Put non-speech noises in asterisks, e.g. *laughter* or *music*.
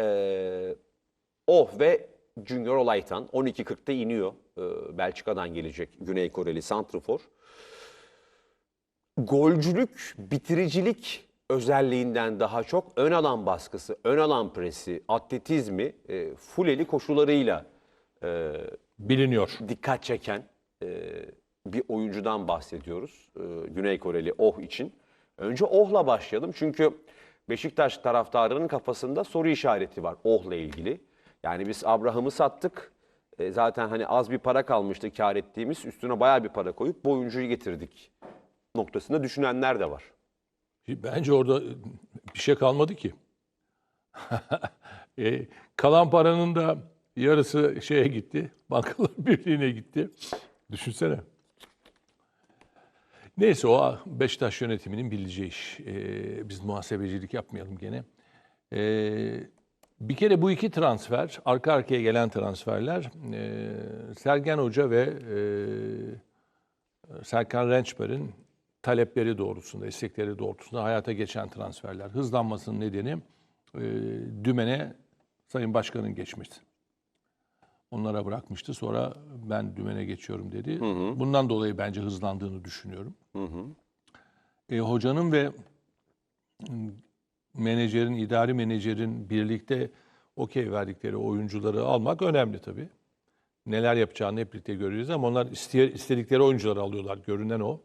Ee, oh ve Junior Olaytan 12.40'da iniyor. Ee, Belçika'dan gelecek Güney Koreli Santrfor. Golcülük, bitiricilik özelliğinden daha çok ön alan baskısı, ön alan presi, atletizmi, e, fuleli koşularıyla e, Biliniyor. dikkat çeken e, bir oyuncudan bahsediyoruz. E, Güney Koreli Oh için. Önce Oh'la başlayalım çünkü Beşiktaş taraftarının kafasında soru işareti var Oh'la ilgili. Yani biz Abraham'ı sattık. E, zaten hani az bir para kalmıştı kar ettiğimiz. Üstüne bayağı bir para koyup bu oyuncuyu getirdik noktasında düşünenler de var. Bence orada bir şey kalmadı ki. *laughs* E, kalan paranın da yarısı şeye gitti. *laughs* Bankalar Birliği'ne gitti. Düşünsene. Neyse o Beşiktaş yönetiminin bileceği iş. E, biz muhasebecilik yapmayalım gene. E, bir kere bu iki transfer, arka arkaya gelen transferler e, Sergen Hoca ve e, Serkan Rençber'in talepleri doğrultusunda, istekleri doğrultusunda hayata geçen transferler. Hızlanmasının nedeni e, dümene Sayın Başkan'ın geçmesi. Onlara bırakmıştı. Sonra ben dümene geçiyorum dedi. Bundan dolayı bence hızlandığını düşünüyorum. E, hocanın ve m, menajerin, idari menajerin birlikte okey verdikleri oyuncuları almak önemli tabii. Neler yapacağını hep birlikte göreceğiz ama onlar istedikleri oyuncuları alıyorlar. Görünen o.